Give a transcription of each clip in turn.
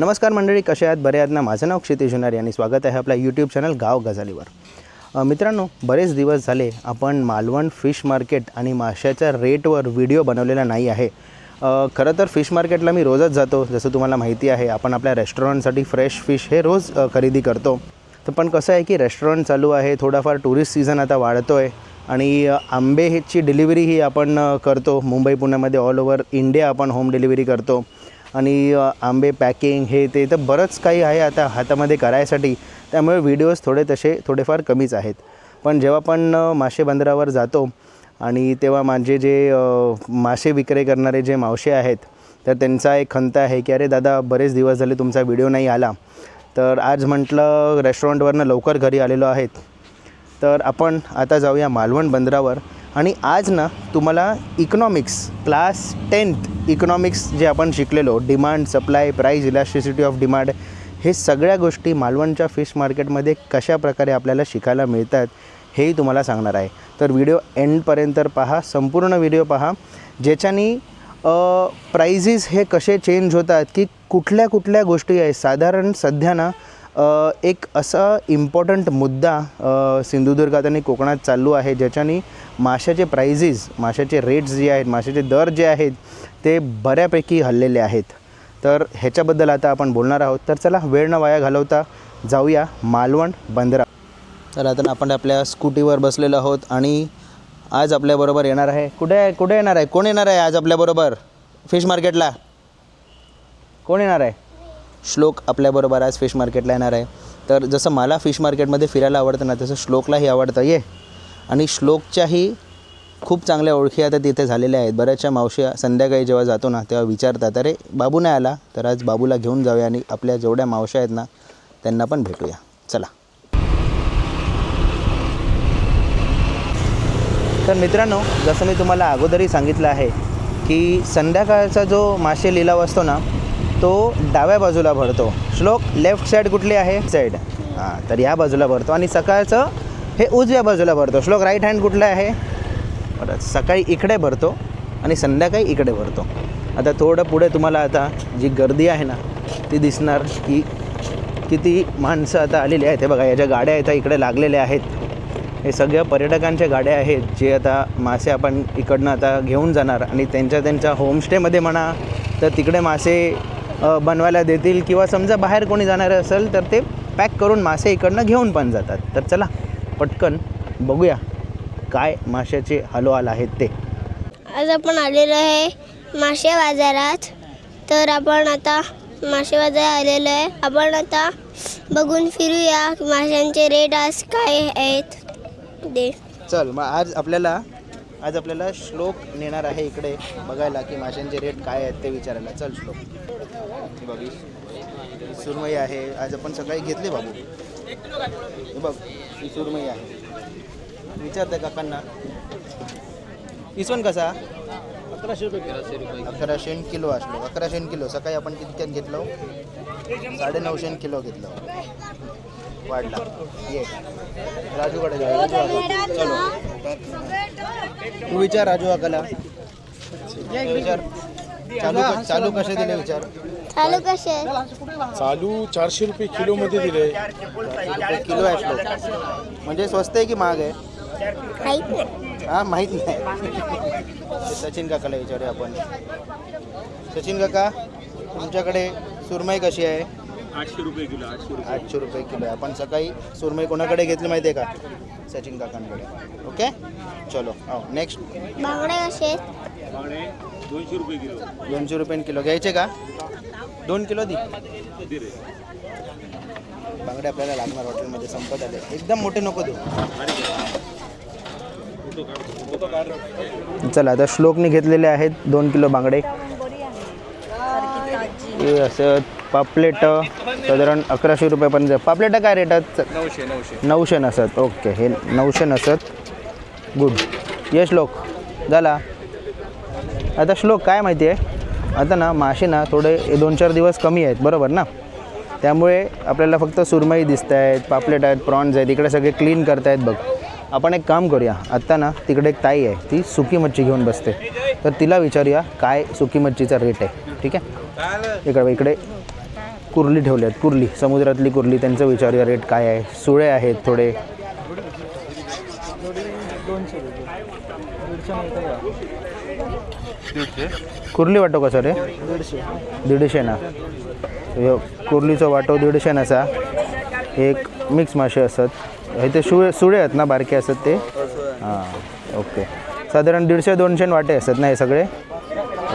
नमस्कार मंडळी कसे आहात? बरे आहात ना? माझं नाव क्षितेश जुनारी आणि स्वागत आहे आपल्या यूट्यूब चॅनल गाव गजालीवर मित्रांनो बरेच दिवस झाले आपण मालवण फिश मार्केट आणि माशाच्या रेटवर व्हिडिओ बनवलेला नाही आहे. खरं तर फिश मार्केटला मी रोजच जातो जसं तुम्हाला माहिती आहे आपण आपल्या रेस्टॉरंटसाठी फ्रेश फिश हे रोज खरेदी करतो. तर पण कसं आहे की रेस्टॉरंट चालू आहे थोडाफार टुरिस्ट सीझन आता वाढतो आहे आणि आंबे ह्याची डिलिव्हरी ही आपण करतो. मुंबई पुण्यामध्ये ऑल ओव्हर इंडिया आपण होम डिलिव्हरी करतो. आणि आंबे पॅकिंग हे ते तर बरंच काही आहे आता हातामध्ये करायसाठी. त्यामुळे व्हिडिओज थोडे तसे थोडेफार कमीच आहेत. पण जेव्हा पण मासे बंदरावर जातो आणि तेव्हा माझे जे मासे विक्री करणारे जे मावशे आहेत तर त्यांचा एक खंत आहे की अरे दादा बरेच दिवस झाले तुमचा व्हिडिओ नाही आला. तर आज म्हटलं रेस्टॉरंटवरनं लवकर घरी आलेलो आहेत. तर आपण आता जाऊया मालवण बंदरावर आणि आज ना तुम्हाला इकॉनॉमिक्स क्लास टेन्थ इकॉनॉमिक्स जे आपण शिकलेलो demand supply price elasticity of demand हे सगळ्या गोष्टी मालवणच्या फिश मार्केटमध्ये कशा प्रकारे आपल्याला शिकायला मिळतात हेही तुम्हाला सांगणार आहे. तर व्हिडिओ एंडपर्यंत पहा संपूर्ण व्हिडिओ पहा ज्याच्यानी प्राइजेस हे कसे चेंज होतात की कुठल्या कुठल्या गोष्टी आहेत. साधारण सध्या ना एक असा इम्पॉर्टंट मुद्दा सिंधुदुर्गात आणि कोकणात चालू आहे ज्याच्यानी माशाचे प्राइजेस माशाचे रेट्स जे आहेत माशाचे दर जे आहेत ते बऱ्यापैकी हल्लेले आहेत. तर ह्याच्याबद्दल आता आपण बोलणार आहोत. तर चला वेळ न वाया घालवता जाऊया मालवण बंदरा. तर आता आपण आपल्या स्कूटीवर बसलेलो आहोत आणि आज आपल्याबरोबर येणार आहे. कुठे कुठे येणार आहे? कोण येणार आहे आज आपल्याबरोबर? फिश मार्केटला कोण येणार आहे? श्लोक आपल्याबरोबर आज फिश मार्केटला येणार आहे. तर जसं मला फिश मार्केटमध्ये फिरायला आवडतं ना तसं श्लोकलाही आवडतं. ये. आणि श्लोकच्याही खूप चांगल्या ओळखी आता तिथे झालेल्या आहेत. बऱ्याचशा मावशी संध्याकाळी जेव्हा जातो ना तेव्हा विचारतात अरे बाबू नाही आला? तर आज बाबूला घेऊन जाऊया आणि आपल्या जेवढ्या मावशा आहेत ना त्यांना पण भेटूया. चला. तर मित्रांनो जसं मी तुम्हाला अगोदरही सांगितलं आहे की संध्याकाळचा जो मासे लिलाव असतो ना तो डाव्या बाजूला भरतो. श्लोक लेफ्ट साईड कुठली आहे? साईड हां तर या बाजूला भरतो. आणि सकाळचं हे उजव्या बाजूला भरतो. श्लोक राईट हँड कुठलं आहे? बरं सकाळी इकडे भरतो आणि संध्याकाळी इकडे भरतो. आता थोडं पुढे तुम्हाला आता जी गर्दी आहे ना ती दिसणार की किती माणसं आता आलेली आहेत. हे बघा या ज्या गाड्या आहेत त्या इकडे लागलेल्या आहेत हे सगळ्या पर्यटकांच्या गाड्या आहेत जे आता मासे आपण इकडनं आता घेऊन जाणार आणि त्यांच्या त्यांच्या होमस्टेमध्ये म्हणा तर तिकडे मासे बनवायला देतील किंवा समजा बाहेर कोणी जाणारं असेल तर ते पॅक करून मासे इकडनं घेऊन पण जातात. तर चला. पटकन बघूया काय माशाचे हलवाल आहेत ते. आज आपण आलेलो आहे मासे बाजारात. तर आपण आता मासे बाजार आलेलो आहे. आपण आता बघून फिरूया माशांचे रेट आज काय आहेत ते. चल मग आज आपल्याला आज आपल्याला श्लोक नेणार आहे इकडे बघायला की माशांचे रेट काय आहेत ते विचारायला. चल श्लोक. बघ सुरमई आहे. आज आपण सकाळी घेतली बाबू. हे बघ ही सुरमई आहे. विचारते काकांना. इसवण कसा? अकराशे रुपये अकराशे किलो. असलो. अकराशे किलो. सकाळी आपण कितक्यात घेतलो? साडे नऊशे किलो घेतलं. वाढला. ये. राजूकडे राजू. चलो. तू विचार राजू काकाला. विचार. चालू चालू कसे दिले विचार? चालू कसे चालू चारशे रुपये किलोमध्ये दिले. रुपये किलो आहे म्हणजे स्वस्त आहे की महाग आहे? माहीत नाही. हा माहीत नाही. सचिन काकाला विचारूया आपण. सचिन काका तुमच्याकडे सुरमई कशी आहे? आठशे रुपये किलो आठशे रुपये. किलो आहे. आपण सकाळी सुरमई कोणाकडे घेतली माहिती आहे का? सचिन काकांकडे. ओके? चलो हो नेक्स्ट बांगडे कसे बांगडे दोनशे रुपये किलो. दोनशे रुपये किलो. घ्यायचे का? दोन किलो दे. बांगडे आपल्याला लागणार हॉटेलमध्ये संपत आले. एकदम मोठे नको देऊ. चला आता श्लोकने घेतलेले आहेत दोन किलो बांगडे. हे असं पापलेट साधारण अकराशे रुपयापर्यंत पापलेट काय रेट आहेत? नऊशे नऊशे. नऊशे नसत. ओके हे नऊशे नसत. गुड ये श्लोक. झाला. आता श्लोक काय माहिती आहे आता ना मासे ना थोडे दोन चार दिवस कमी आहेत बरोबर ना? त्यामुळे आपल्याला फक्त सुरमई दिसत आहेत पापलेट आहेत प्रॉन्स आहेत इकडे सगळे क्लीन करतायत बघ. आपण एक काम करूया आत्ता ना तिकडे एक ताई आहे ती सुकी मच्छी घेऊन बसते. तर तिला विचारूया काय सुकी मच्छीचा रेट आहे ठीक आहे? इकडे इकडे कुर्ली ठेवल्या आहेत कुर्ली समुद्रातली कुर्ली त्यांचं विचारूया रेट काय आहे सुळे आहेत थोडे. कुर्ली वाटो कसा रे दीडशे. ना. कुर्लीचो वाटो दीडशे असा एक मिक्स मासे असतात. हे ते सुळे सुळे आहेत ना बारके असतात ते? हां ओके. साधारण दीडशे दोनशे वाटे असतात ना हे सगळे?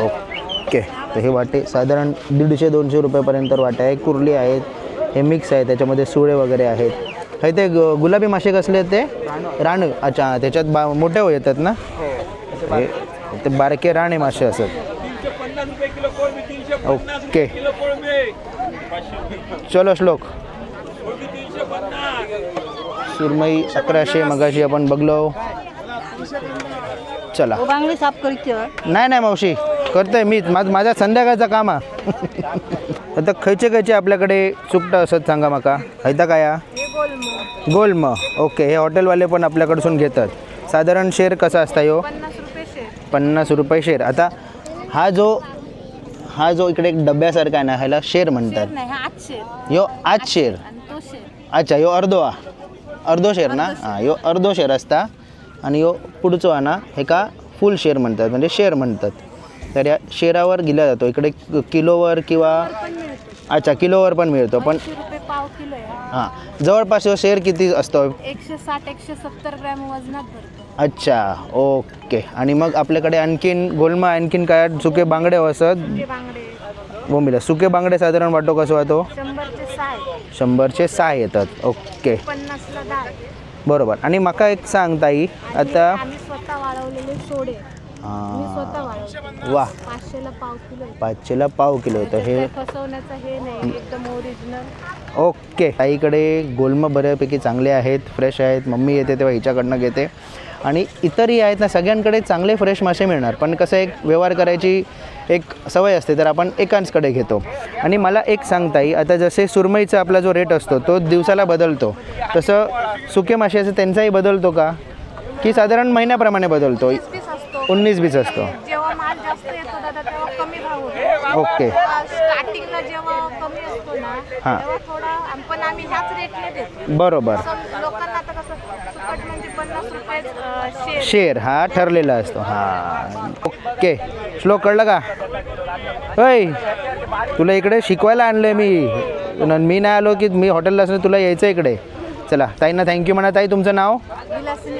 ओके. तर हे वाटे साधारण दीडशे दोनशे रुपयापर्यंत वाटे आहे कुर्ली आहेत. हे मिक्स आहे. त्याच्यामध्ये सुळे वगैरे आहेत. हे ते ग- गुलाबी मासे कसले ते? राण अच्छा त्याच्यात बा मोठे हो येतात ना? हे. ते बारके राणे मासे असतात. पन्नास रुपये किलो कोळंबी तीनशे ओके. किलो कोळंबी. चलो श्लोक. सुरमई अकराशे मगाशी आपण बघलो. चला. बांगडी साफ करीत नाही नाही मावशी. करतोय मी. माझ माझा संध्याकाळचा काम हा आता खयचे खयचे आपल्याकडे सुकटं असत सांगा माका. हैता काय हा? गोल्म. ओके हे हॉटेलवाले पण आपल्याकडसून घेतात. साधारण शेर कसा असता ह्यो पन्नास रुपये शेर आता हा जो हा जो इकडे एक डब्यासारखा आहे ना ह्याला शेर म्हणतात. हा ह्यो आज शेर अच्छा ह्यो अर्दो हा. अर्दो शेर ना? हां ह्यो अर्दो शेर असता. आणि ह्यो पुढचो हा ना हे का फुल शेर म्हणतात. म्हणजे शेर म्हणतात. तर या शेरावर दिला जातो. इकडे किलोवर किंवा अच्छा किलोवर पण मिळतो. पण हा. हां जवळपास ह्यो शेर किती असतो? एकशे साठ एकशे सत्तर ग्रॅम वजनात भरतो. अच्छा ओके. आणि मग आपल्याकडे आणखीन गोलमा आणखीन काय? सुके बांगडे असत ते बांगडे. बोंबीला. सुके बांगडे साधारण वाटो कसं वाटो शंभरचे सहा आहे. शंभरचे सहा येतात. ओके. पन्नासला दहा आहे. बरोबर. आणि माका एक सांग ताई आणि आता आम्ही स्वतः वाळवलेले सोडे. मी स्वतः वाळवले वा. पाचशेला पाव किलो आहे. पाचशेला पाव किलो होतं. हे काय फसवण्याचं हे नाही एकदम ओरिजिनल ओके. ताईकडे गोलम बऱ्यापैकी चांगले आहेत फ्रेश आहेत. मम्मी येते तेव्हा हिच्याकडनं घेते. आणि इतरही आहेत ना सगळ्यांकडे चांगले फ्रेश मासे मिळणार. पण कसं एक व्यवहार करायची एक सवय असते तर आपण एकांचकडे घेतो. आणि मला एक सांगताई आता जसे सुरमईचा आपला जो रेट असतो तो दिवसाला बदलतो. तसं सुके माशाचं त्यांचाही बदलतो का? की साधारण महिन्याप्रमाणे बदलतो? उन्नीस बीस असतो. जेव्हा माल जास्त येतो दादा तेव्हा कमी भाव होतो. ओके. स्टार्टिंगला जेव्हा कमी असतो ना हां. तेव्हा थोडा पण आम्ही ह्याच रेटने देतो. बरोबर. सम- लोकांना आता कसं सुकट म्हणजे पन्नास रुपये अं, शेर शेर हा ठरलेला असतो. हा. ओके. श्लोक कळलं का? होय तुला इकडे शिकवायला आणलं मी. न- मी नाही आलो की मी हॉटेलला असं तुला यायचं इकडे. चला ताईंना थँक्यू म्हणा. ताई तुमचं नाव? विलासिनी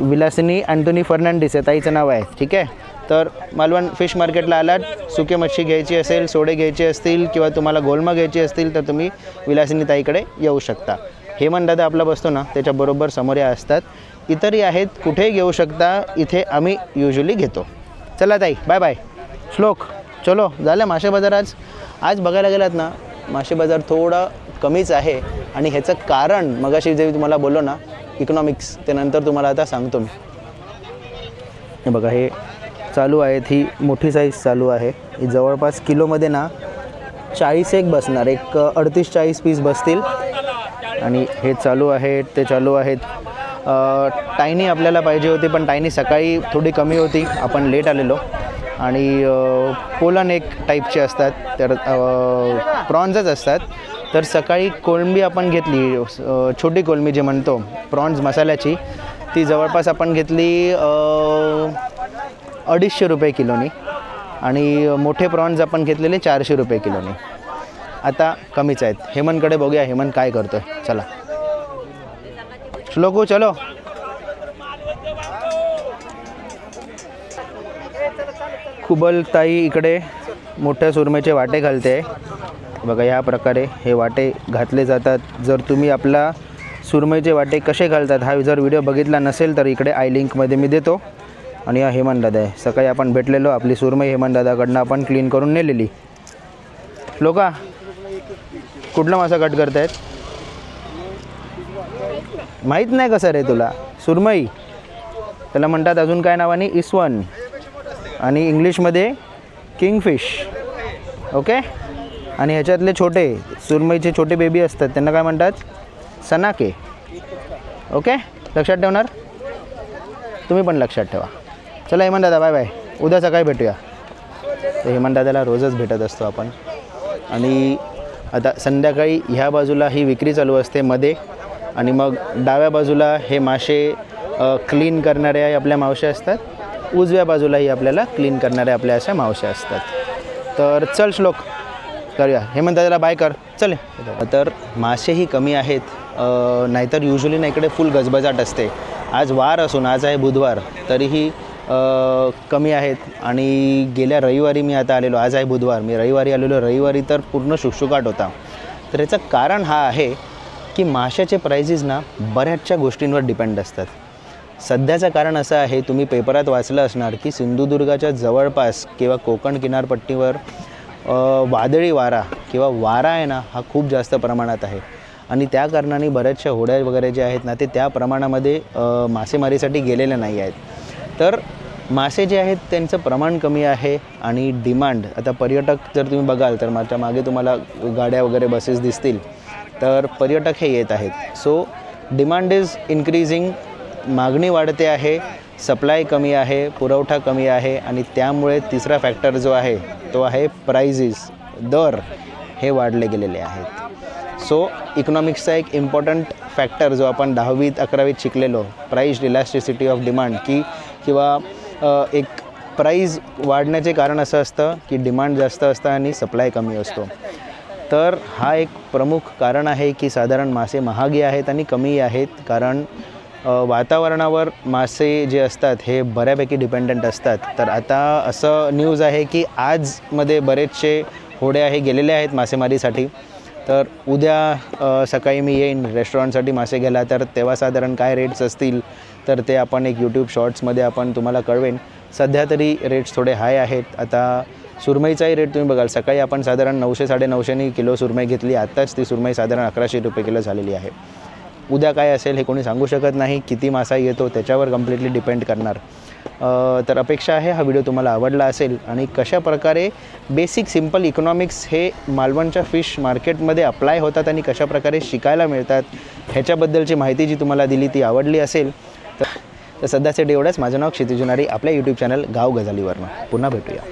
विलासिनी अँटोनी फर्नांडिस आहे ताईचं नाव आहे ठीक आहे? तर मालवण फिश मार्केटला आलात. सुके मच्छी घ्यायची असेल सोडे घ्यायचे असतील किंवा तुम्हाला गोलमा घ्यायची असतील तर तुम्ही विलासिनी ताईकडे येऊ शकता. हेमंत दादा आपला बसतो ना त्याच्याबरोबर समोर या असतात. इतरही आहेत कुठेही घेऊ शकता इथे आम्ही युजली घेतो. चला ताई बाय बाय श्लोक चलो झालं मासे बाजार आज. आज बघायला गेलात ना मासे बाजार थोडा कमीच आहे. आणि ह्याचं कारण मगाशी जे तुम्हाला बोललो ना इकॉनॉमिक्स ते नंतर तुम्हाला आता सांगतो मी. हे बघा हे चालू आहेत ही मोठी साईज चालू आहे. ही जवळपास किलोमध्ये ना चाळीस एक बसणार एक अडतीस चाळीस पीस बसतील. आणि हे चालू आहेत ते चालू आहेत. टायनी आपल्याला पाहिजे होती पण टायनी सकाळी थोडी कमी होती. आपण लेट आलेलो. आणि पोलन एक टाईपचे असतात. तर प्रॉन्झच असतात. तर सकाळी कोळंबी आपण घेतली छोटी कोळंबी जे म्हणतो प्रॉन्स मसाल्याची ती जवळपास आपण घेतली अडीचशे रुपये किलोनी. आणि मोठे प्रॉन्स आपण घेतलेले चारशे रुपये किलोनी. आता कमीच आहेत. हेमंतकडे बघूया हेमंत काय करतोय. चला. श्लोकू चलो. खुबल ताई इकडे मोठ्या सुरमेचे वाटे घालते. बघा या प्रकारे हे वाटे घातले जातात. जर तुम्ही आपला सुरमईचे वाटे कसे घालतात हा जर व्हिडिओ बघितला नसेल तर इकडे आय लिंकमध्ये मी देतो. आणि हा हेमनदादा आहे. सकाळी आपण भेटलेलो आपली सुरमई हेमनदादाकडनं आपण क्लीन करून नेलेली. लोका कुठला मासा कट करतायत? माहीत नाही कसं रे तुला? सुरमई. त्याला म्हणतात अजून काय नावाने इस्वन आणि इंग्लिशमध्ये किंगफिश ओके आणि ह्याच्यातले छोटे सुरमईचे छोटे बेबी असतात त्यांना काय म्हणतात? सनाके ओके लक्षात ठेवणार? तुम्ही पण लक्षात ठेवा. चला हेमंत दादा बाय बाय उद्या सकाळी भेटूया. तर हेमंत दादाला रोजच भेटत असतो आपण. आणि आता संध्याकाळी ह्या बाजूला ही विक्री चालू असते मध्ये. आणि मग डाव्या बाजूला हे मासे क्लीन करणाऱ्या आपल्या मावश्या असतात. उजव्या बाजूलाही आपल्याला क्लीन करणाऱ्या आपल्या अशा मावश्या असतात. तर चल श्लोक. करूया. हे म्हणतात त्याला बाय कर. चल. तर मासेही कमी आहेत. नाहीतर युजली ना इकडे फुल गजबजाट असते. आज वार असून आज आहे बुधवार तरीही कमी आहेत. आणि गेल्या रविवारी मी आता आलेलो आज आहे बुधवार. मी रविवारी आलेलो रविवारी तर पूर्ण शुकशुकाट होता. तर याचं कारण हा आहे की माशाचे प्राइजेस ना बऱ्याचशा गोष्टींवर डिपेंड असतात. सध्याचं कारण असं आहे तुम्ही पेपरात वाचलं असणार की सिंधुदुर्गाच्या जवळपास किंवा कोकण किनारपट्टीवर वादळी वारा किंवा वारा आहे ना हा खूप जास्त प्रमाणात आहे. आणि त्या कारणाने बऱ्याचशा होड्या वगैरे ज्या आहेत ना ते त्या प्रमाणामध्ये मासेमारीसाठी गेलेल्या नाही आहेत. तर मासे जे आहेत त्यांचं प्रमाण कमी आहे आणि डिमांड आता पर्यटक जर तुम्ही बघाल तर माझ्या मागे तुम्हाला गाड्या वगैरे बसेस दिसतील तर पर्यटक हे येत आहेत. सो डिमांड इज इन्क्रीजिंग मागणी वाढते आहे सप्लाय कमी आहे पुरवठा कमी आहे आणि त्यामुळे तिसरा फॅक्टर जो आहे तो आहे प्राइजेस दर हे वाढले गेलेले आहेत. सो इकॉनॉमिक्सचा एक इम्पॉर्टंट फॅक्टर जो आपण दहावीत अकरावीत शिकलेलो प्राईज इलॅस्टिसिटी ऑफ डिमांड की किंवा एक प्राईज वाढण्याचे कारण असं असतं की डिमांड जास्त असतं आणि सप्लाय कमी असतो. तर हा एक प्रमुख कारण आहे की साधारण मासे महागी आहेत आणि कमीही आहेत कारण वातावरणावर मासे जे असतात हे बऱ्यापैकी डिपेंडंट असतात. तर आता असं न्यूज आहे की आजमध्ये बरेचसे होडे आहे गेलेले आहेत मासेमारीसाठी. तर उद्या सकाळी मी येईन रेस्टॉरंटसाठी मासे घ्यायला. तर तेव्हा साधारण काय रेट्स असतील तर ते आपण एक यूट्यूब शॉर्ट्समध्ये आपण तुम्हाला कळवेन. सध्या तरी रेट्स थोडे हाय आहेत. आता सुरमईचाही रेट तुम्ही बघाल. सकाळी आपण साधारण नऊशे साडेनऊशेनी किलो सुरमई घेतली. आत्ताच ती सुरमई साधारण अकराशे रुपये किलो झालेली आहे. उद्या काय असेल हे कोणी सांगू शकत नाही किती मासा येतो त्याच्यावर कम्प्लिटली डिपेंड करणार. तर अपेक्षा आहे हा व्हिडिओ तुम्हाला आवडला असेल. आणि कशा प्रकारे बेसिक सिंपल इकॉनॉमिक्स हे मालवणच्या फिश मार्केटमध्ये अप्लाय होतात आणि कशा प्रकारे शिकायला मिळतात ह्याच्याबद्दलची माहिती जी तुम्हाला दिली ती आवडली असेल तर तर सध्यासाठी एवढंच. माझं नाव क्षितिजुनारी आपल्या यूट्यूब चॅनल गाव गजालीवरनं. पुन्हा भेटूया.